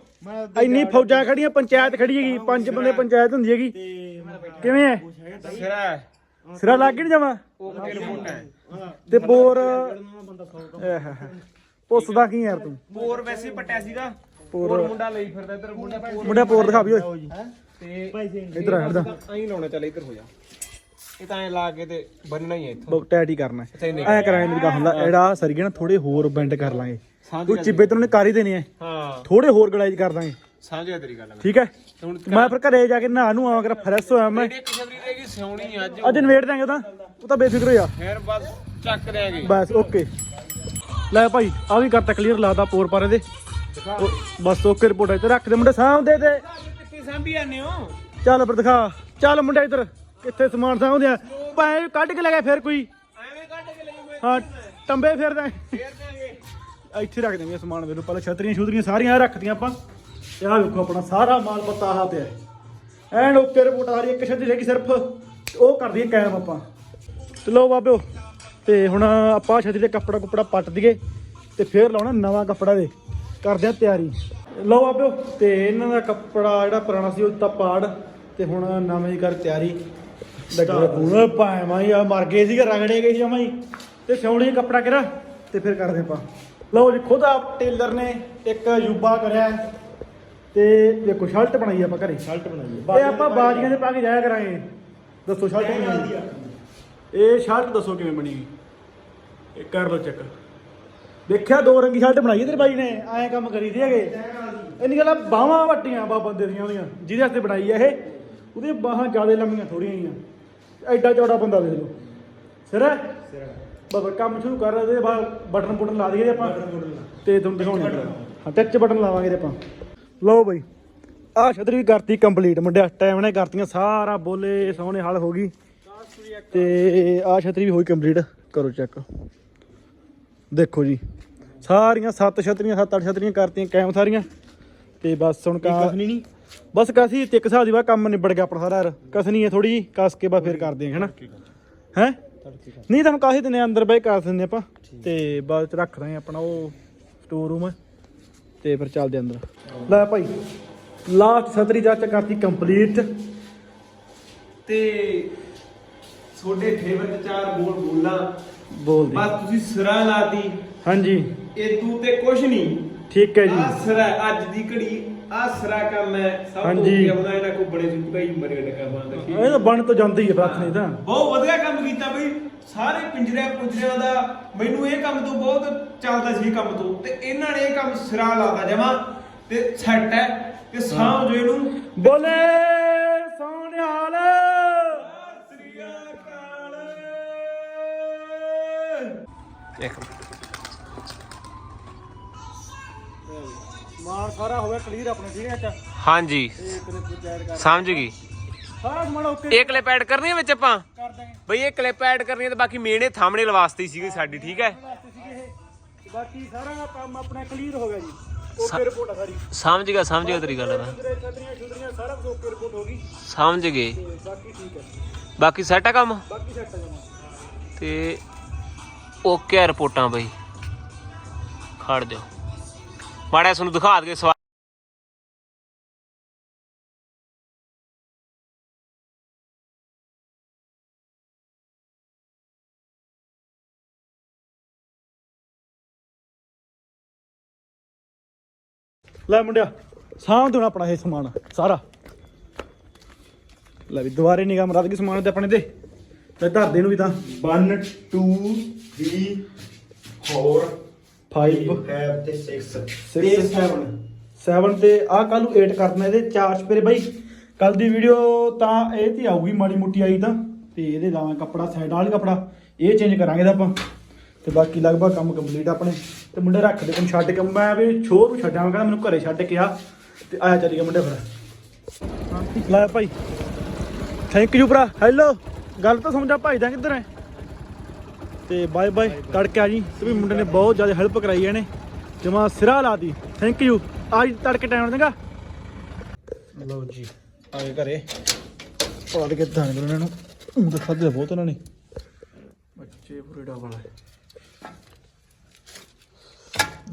ਇੰਨੀ ਫੌਜਾਂ ਖੜੀਆਂ ਪੰਚਾਇਤ ਖੜੀ ਹੈਗੀ ਪੰਜ ਬੰਦੇ ਪੰਚਾਇਤ ਹੁੰਦੀ ਹੈਗੀ। ਕਿਵੇਂ ਹੈ ਸਿਰਾ ਸਿਰਾ ਲੱਗ ਨਹੀਂ ਜਾਵਾ ਉਹ ਕਿਹੜੇ ਮੋਟਾ ਹੈ ਤੇ ਬੋਰ ਪੁੱਛਦਾ ਕੀ ਯਾਰ ਤੂੰ? ਪੋਰ ਵੈਸੇ ਪਟਿਆ ਸੀਗਾ। ਪੋਰ- ਪੋਰ ਮੁੰਡਾ ਲਈ ਫਿਰਦਾ ਇੱਧਰ ਮੁੰਡਾ ਪੋਰ ਮੁੰਡਾ ਪੋਰ ਦਿਖਾ ਵੀ ਓਏ। ਤੇ ਇੱਧਰ ਆ ਐਂ ਲਾਉਣਾ ਚੱਲ ਇੱਧਰ ਹੋ ਜਾ। ਇਹ ਤਾਂ ਐਂ ਲਾ ਕੇ ਤੇ ਬੰਨਣਾ ਹੀ ਹੈ ਇੱਥੋਂ। ਬੁੱਕ ਟੈਟ ਹੀ ਕਰਨਾ ਐ ਕਰਾਂਗੇ ਮੇਰੀ ਗੱਲ ਹੁੰਦਾ ਜਿਹੜਾ ਸਰੀਏ ਨਾ ਥੋੜੇ ਹੋਰ ਬੈਂਡ ਕਰ ਲਾਂਗੇ। ਕੋਈ ਚਿੱਬੇ ਤੇ ਉਹਨੇ ਕਰ ਹੀ ਦੇਣੇ ਆ ਹਾਂ। ਥੋੜੇ ਹੋਰ ਗਲਾਈਜ਼ ਕਰ ਦਾਂਗੇ। ਸਮਝ ਗਿਆ ਤੇਰੀ ਗੱਲ ਮੈਂ। ਠੀਕ ਹੈ? ਹੁਣ ਮੈਂ ਫਿਰ ਘਰੇ ਜਾ ਕੇ ਨਹਾ ਨੂੰ ਆਵਾਂ ਕਰ ਫਰੈਸ਼ ਹੋਇਆ ਮੈਂ। ਇੱਕ ਛਤਰੀ ਰਹੇਗੀ ਸਿਉਣੀ ਅੱਜ। ਅੱਜ ਨਵੇੜ ਦਾਂਗੇ ਉਹਦਾ ਉਹ ਤਾਂ ਬੇਫਿਕਰ ਹੋ ਜਾ ਫਿਰ ਬਸ ਚੱਕ ਦੇਾਂਗੇ ਬਸ ਓਕੇ ਲੈ ਭਾਈ ਆ ਵੀ ਕਰਤਾ ਕਲੀਅਰ ਲਾਦਾ ਪੋਰ ਪਾਰੇ ਦੇ। ਉਹ ਬਸ ਓਕੇ ਰਿਪੋਰਟ ਇੱਥੇ ਰੱਖ ਦੇ ਮੁੰਡੇ ਸਾਹਮਣੇ ਦੇ ਕਿੱਥੇ ਸਾਂਭੀ ਜਾਂਦੇ ਹੋ? ਚੱਲ ਫਿਰ ਦਿਖਾ। ਚੱਲ ਮੁੰਡਾ ਇੱਧਰ ਕਿੱਥੇ ਸਮਾਨ ਸਾਹਮਣੇ ਆ। ਭਾਵੇਂ ਕੱਢ ਕੇ ਲੈ ਗਿਆ ਫਿਰ ਕੋਈ। ਐਵੇਂ ਕੱਢ ਕੇ ਲਈ ਮੈਂ ਹਾਂ ਟੰਬੇ ਫੇਰਦਾ ਫੇਰ ਦਾਂਗੇ ਇੱਥੇ ਰੱਖ ਦੇਂਗੇ ਸਮਾਨ ਵੇਲੋ ਪਹਿਲਾਂ ਛਤਰੀਆਂ ਛੁਤਰੀਆਂ ਸਾਰੀਆਂ ਰੱਖਦੀਆਂ ਆਪਾਂ। ਤੇ ਆਹ ਵੇਖੋ ਆਪਣਾ ਸਾਰਾ ਮਾਲ ਪੱਤਾ ਆਹ ਪਿਆ ਐਨ ਓਕੇ ਰਿਪੋਰਟ ਸਾਰੀ ਇੱਕ ਛਤਰੀ ਰਹਿ ਗਈ ਸਿਰਫ। ਤੇ ਉਹ ਕਰ ਦਈਏ ਕਾਇਮ ਆਪਾਂ। ਤੇ ਲਓ ਬਾਬਿਓ ਤੇ ਹੁਣ ਆਪਾਂ ਛਤਰੀ ਤੇ ਕੱਪੜਾ ਕੁਪੜਾ ਪੱਟ ਦਈਏ ਤੇ ਫੇਰ ਲਾਉਣਾ ਨਵਾਂ ਕੱਪੜਾ ਦੇ ਕਰਦੇ ਆ ਤਿਆਰੀ। ਲਓ ਬਾਬਿਓ ਤੇ ਇਹਨਾਂ ਦਾ ਕੱਪੜਾ ਜਿਹੜਾ ਪੁਰਾਣਾ ਸੀ ਉਹ ਤਾਂ ਪਾੜ। ਤੇ ਹੁਣ ਨਵੇਂ ਦੀ ਕਰ ਤਿਆਰੀ। ਲੱਗੇ ਪੂਰਾ ਭਾਵੇਂ ਮਾਈ ਆ ਮਰ ਗਏ ਸੀਗੇ ਰਗੜੇ ਗਏ ਸੀ ਮਾਈ ਤੇ ਸਿਉਣੀ ਕੱਪੜਾ ਕਿਰਾ ਤੇ ਫਿਰ ਕਰਦੇ ਆਪਾਂ। ਲਓ ਜੀ ਖੁਦ ਆਪ ਟੇਲਰ ਨੇ ਇੱਕ ਯੂਬਾ ਕਰਿਆ। ਹੈ ਤੇ ਦੇਖੋ ਸ਼ਰਟ ਬਣਾਈ ਆਪਾਂ ਘਰੇ। ਸ਼ਰਟ ਬਣਾਈ ਇਹ ਆਪਾਂ ਬਾਜੀਆਂ ਦੇ ਪਾ ਕੇ ਜਾਇਆ ਕਰਾਂਗੇ। ਦੱਸੋ ਸ਼ਰਟ ਕਿਵੇਂ ਇਹ ਸ਼ਰਟ ਦੱਸੋ ਕਿਵੇਂ ਬਣੀ ਇਹ ਕਰ ਲਓ ਚੈੱਕ। ਦੇਖਿਆ ਦੋ ਰੰਗੀ ਸ਼ਰਟ ਬਣਾਈ ਹੈ ਤੇਰੇ ਬਾਈ ਨੇ? ਐਂ ਕੰਮ ਕਰੀ ਦੇ ਹੈਗੇ। ਇੰਨੀ ਗੱਲਾਂ ਬਾਹਾਂ ਵੱਟੀਆਂ ਬਾ ਬੰਦੇ ਦੀਆਂ ਉਹਦੀਆਂ ਜਿਹਦੇ ਵਾਸਤੇ ਬਣਾਈ ਹੈ ਇਹ। ਉਹਦੀਆਂ ਬਾਹਾਂ ਜ਼ਿਆਦਾ ਲੰਮੀਆਂ ਥੋੜੀਆਂ ਹੀ ਆ ਐਡਾ ਚੌੜਾ ਬੰਦਾ ਦੇਖ ਲਓ ਸਿਰ ਹੈ? ਬਾਬਾ ਕੰਮ ਸ਼ੁਰੂ ਕਰ ਦੇ ਬਾਅਦ ਬਟਨ ਬਟਨ ਲਾ ਦਈਏ ਆਪਾਂ। ਤੇ ਤੁਹਾਨੂੰ ਦਿਖਾਉਣੇ। ਹਾਂ ਟੱਚ ਬਟਨ ਲਾਵਾਂਗੇ ਤੇ ਆਪਾਂ। ਲਓ ਬਈ ਆ ਛਤਰੀ ਵੀ ਕਰਤੀ ਕੰਪਲੀਟ ਮੁੰਡਿਆ ਟਾਈਮ ਨੇ ਕਰਤੀਆਂ ਸਾਰਾ ਬੋਲੇ ਸੋਹਣੇ ਹਲ ਹੋ ਗਈ। ਤੇ ਆ ਛਤਰੀ ਵੀ ਹੋਈ ਕੰਪਲੀਟ ਕਰੋ ਚੈੱਕ ਦੇਖੋ ਜੀ ਸਾਰੀਆਂ ਸੱਤ ਛਤਰੀਆਂ ਸੱਤ ਅੱਠ ਛਤਰੀਆਂ ਕਰਤੀਆਂ ਕੈਮ ਸਾਰੀਆਂ। ਤੇ ਬਸ ਹੁਣ ਕਾ ਨਹੀਂ? ਬਸ ਕਸੀ ਇੱਕ ਹਿਸਾਬ ਦੀ ਵਾ ਕੰਮ ਨਿਬੜ ਗਿਆ ਆਪਣਾ ਸਾਰਾ ਯਾਰ। ਕਸਨੀ ਹੈ ਥੋੜੀ ਜੀ ਕਸ ਕੇ ਬਾ ਫੇਰ ਕਰਦੇ ਆ ਹੈਨਾ? ਹੈ? ਨਹੀਂ ਤੁਹਾਨੂੰ ਕਾਹੀ ਦਿਨੇ ਅੰਦਰ ਬਹਿ ਕਰ ਦਿੰਦੇ ਆਪਾਂ। ਤੇ ਬਾਅਦ ਚ ਰੱਖ ਦਾਂਗੇ ਆਪਣਾ ਉਹ ਸਟੋਰ ਰੂਮ ਤੇ ਫਿਰ ਚੱਲਦੇ ਅੰਦਰ। ਲੈ ਭਾਈ ਲਾਸਟ ਛਤਰੀ ਜਾ ਕਰਤੀ ਕੰਪਲੀਟ ਤੇ ਤੁਹਾਡੇ ਫੇਵਰਟ ਚਾਰ ਗੋਲ ਬੋਲਾਂ ਬੋਲ ਦੇ ਬਸ ਤੁਸੀਂ ਸਿਰਾ ਲਾਤੀ। ਹਾਂਜੀ। ਇਹ ਤੂੰ ਤੇ ਕੁਛ ਨਹੀਂ। ਠੀਕ ਹੈ ਜੀ। ਆ ਸਿਰਾ ਅੱਜ ਦੀ ਘੜੀ ਆ ਸਿਰਾ ਕੰਮ ਹੈ ਸਭ ਤੋਂ ਹਾਂਜੀ। ਵਧੀਆ ਉਹਨਾਂ ਇਹਨਾਂ ਕੋ ਬੜੇ ਸੁੱਕਾ ਹੀ ਮਰੇ ਟਕਾ ਬੰਦ ਰੱਖੀ ਇਹ ਤਾਂ ਬਣ ਤੋਂ ਜਾਂਦੀ ਹੈ ਨਹੀਂ ਤਾਂ। ਬਹੁਤ ਵਧੀਆ ਕੰਮ ਕੀਤਾ ਬਈ। ਸਾਰੇ ਪਿੰਜਰਿਆਂ ਪੁੰਜਰਿਆਂ ਦਾ ਮੈਨੂੰ ਇਹ ਕੰਮ ਤੋਂ ਬਹੁਤ ਚੱਲਦਾ ਸੀ ਇਹ ਕੰਮ ਤੋਂ। ਤੇ ਇਹਨਾਂ ਨੇ ਇਹ ਕੰਮ ਸਿਰਾ ਲਾਤਾ ਜਮਾ। ਤੇ ਸੈੱਟ ਹੈ ਤੇ ਸਾਂਭ ਜੋ ਇਹਨੂੰ। ਬੋਲੇ ਸੋਨਿਹਾਲ ਸ੍ਰੀ ਅਕਾਲ। ਇੱਕ ਮਾਰ ਸਾਰਾ ਹੋ ਗਿਆ ਕਲੀਅਰ ਆਪਣੇ ਠੀਕ ਹੈ ਅੱਛਾ ਹਾਂਜੀ। ਇਹ ਕਦੇ ਪੰਚਾਇਤ ਕਰ। ਸਮਝ ਗਈ। ਸਾਰਾ ਸਮਾਨ ਓਕੇ ਇਹ ਕਲਿੱਪ ਐਡ ਕਰਨੀ ਹੈ ਵਿੱਚ ਆਪਾਂ? ਕਰ ਦਾਂਗੇ ਬਈ ਇਹ ਕਲਿੱਪ ਐਡ ਕਰਨੀ ਹੈ ਤੇ ਬਾਕੀ ਮੇਨ ਇਹ ਥੰਬਨੇਲ ਵਾਸਤੇ ਹੀ ਸੀਗੀ ਸਾਡੀ ਠੀਕ ਹੈ? ਵਾਸਤੇ ਸੀਗੇ ਇਹ। ਤੇ ਬਾਕੀ ਸਾਰਾ ਕੰਮ ਆਪਣਾ ਕਲੀਅਰ ਹੋ ਗਿਆ ਜੀ। ਓਕੇ ਰਿਪੋਰਟ ਆ ਸਾਰੀ। ਸਮਝ ਗਿਆ ਸਮਝ ਗਿਆ ਤੇਰੀ ਗੱਲ ਦਾ ਛਤਰੀਆਂ ਛਤਰੀਆਂ ਛੁਤਰੀਆਂ ਸਾਰਾ ਕੁਝ ਓਕੇ ਰਿਪੋਰਟ ਹੋ ਗਈ। ਸਮਝ ਗਏ। ਤੇ ਬਾਕੀ ਠੀਕ ਹੈ ਬਾਕੀ ਸੈੱਟ ਆ ਕੰਮ? ਬਾਕੀ ਸੈੱਟ ਹੈ ਜਮਾ ਤੇ ਓਕੇ ਆ ਰਿਪੋਰਟਾਂ ਬਈ। ਖੜ ਜਾਓ। ਮਾੜਾ ਤੁਹਾਨੂੰ ਦਿਖਾ ਦਈਏ ਸਵਾ ਲੈ ਮੁੰਡਿਆ ਸਾਂਭ ਦੇਣਾ ਆਪਣਾ ਇਹ ਸਮਾਨ ਸਾਰਾ। ਲੈ ਵੀ ਦੁਬਾਰੇ ਨਿਗਾਹ ਮਰਾ ਦੇ ਸਮਾਨ ਤੇ ਆਪਣੇ ਤੇ। ਤੇ ਧਰ ਦੇ ਨੂੰ ਵੀ ਤਾਂ। 1 2 3 4 5 5 ਤੇ 6 Six. ਤੇ 7 7 ਤੇ ਆਹ ਕੱਲ ਨੂੰ 8 ਕਰਨਾ ਇਹਦੇ ਚਾਰ ਚਪੇਰੇ ਬਾਈ। ਕੱਲ ਦੀ ਵੀਡੀਓ ਤਾਂ ਇਹ ਤੇ ਆਊਗੀ ਮਾੜੀ ਮੁੱਟੀ ਆਈ ਤਾਂ। ਤੇ ਇਹਦੇ ਲਾਵਾਂ ਕੱਪੜਾ ਸਾਈਡ ਵਾਲੀ ਕੱਪੜਾ। ਇਹ ਚੇਂਜ ਕਰਾਂਗੇ ਤਾਂ ਆਪਾਂ। ਤੇ ਬਾਕੀ ਲਗਭਗ ਕੰਮ ਕੰਪਲੀਟ ਆਪਣੇ। ਤੇ ਮੁੰਡੇ ਰੱਖ ਦੇ ਤੈਨੂੰ ਛੱਡ ਕੇ। ਮੈਂ ਵੀ ਛੋਰ ਨੂੰ ਛੱਡਾਂ ਕਹਿੰਦਾ ਮੈਨੂੰ ਘਰੇ ਛੱਡ ਕੇ ਆ। ਤੇ ਆਇਆ ਚੱਲੀਏ ਮੁੰਡੇ ਫਿਰ। ਲੈ ਭਾਈ। ਥੈਂਕ ਯੂ ਭਰਾ। ਹੈਲੋ ਗੱਲ ਤਾਂ ਸਮਝਾ ਭਾਈ ਦਾ ਕਿੱਧਰ ਹੈ? ਤੇ ਬਾਏ ਬਾਏ ਤੜਕੇ ਆ ਜੀ। ਤੇ ਵੀ ਮੁੰਡੇ ਨੇ ਬਹੁਤ ਜ਼ਿਆਦਾ ਹੈਲਪ ਕਰਾਈ ਇਹਨੇ। ਜਮਾ ਸਿਰਾ ਲਾਤੀ ਥੈਂਕ ਯੂ ਅੱਜ ਤੜਕੇ ਟਾਈਮ ਦੇਗਾ ਲਓ ਜੀ, ਆ ਘਰੇ। ਪਾ ਕੇ ਦਾਣੇ ਦੋ ਇਹਨਾਂ ਨੂੰ। ਉਹ ਤਾਂ ਖਾਦੇ ਬਹੁਤ ਇਹਨਾਂ ਨੇ। ਬੱਚੇ ਪੂਰੇ ਡਬਲ ਹੈ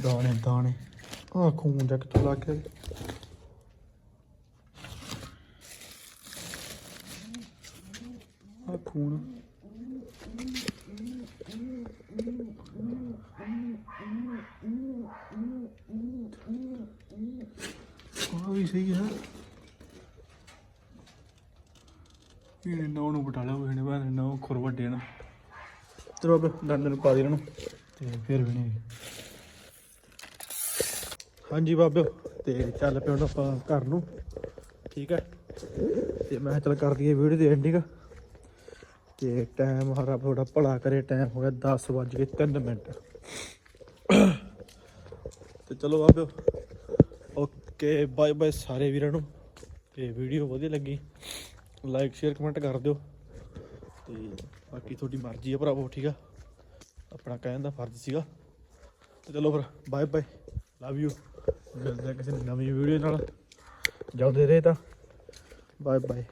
ਦਾਣੇ ਦਾਣੇ। ਆ ਖੂਨ ਜਾ ਕਿੱਥੋਂ ਲੱਗ ਗਿਆ। ਆ ਖੂਨ। ਆ ਵੀ ਸਹੀ ਹੈ। ਇਹਨੇ ਨੌ ਨੂੰ ਬਟਾ ਲਿਆ ਇਹਨੇ ਬਾਅਦ ਨੌ ਖੁਰ ਵੱਡੇ ਨਾ। ਚਲੋ ਅਬ ਦੰਦ ਨੂੰ ਪਾ ਦੇ ਇਹਨਾਂ ਨੂੰ, ਤੇ ਫਿਰ ਵੀ ਨਹੀਂ। ਹਾਂਜੀ ਬਾਬੇ ਤੇ ਚੱਲ ਪਿਆ ਹੁਣ ਆਪਾਂ ਘਰ ਨੂੰ, ਠੀਕ ਹੈ? ਤੇ ਮੈਂ ਕਿਹਾ ਚੱਲ ਕਰ ਦਈਏ ਵੀਡੀਓ ਦੀ ਐਂਡਿੰਗ ਤੇ ਟਾਈਮ ਹਰਾ ਥੋੜਾ ਭਲਾ ਕਰੇ ਟਾਈਮ ਹੋ ਗਿਆ 10 ਵੱਜ ਕੇ 3 ਮਿੰਟ। ਤੇ ਚਲੋ ਬਾਬਿਓ। ਓਕੇ, ਬਾਏ ਬਾਏ ਸਾਰੇ ਵੀਰਾਂ ਨੂੰ। ਤੇ ਵੀਡੀਓ ਵਧੀਆ ਲੱਗੀ ਲਾਈਕ ਸ਼ੇਅਰ ਕਮੈਂਟ ਕਰ ਦਿਓ। ਤੇ ਬਾਕੀ ਤੁਹਾਡੀ ਮਰਜ਼ੀ ਹੈ ਭਰਾਵੋ, ਠੀਕ ਆ? ਆਪਣਾ ਕਹਿਣ ਦਾ ਫਰਜ਼ ਸੀਗਾ। ਤੇ ਚਲੋ ਫਿਰ, ਬਾਏ ਬਾਏ। ਲਵ ਯੂ ਮਿਲਦੇ ਹਾਂ ਕਿਸੇ ਨਵੀਂ ਵੀਡੀਓ ਨਾਲ। ਜਾਉਂਦੇ ਰਹੇ ਤਾਂ। Bye bye.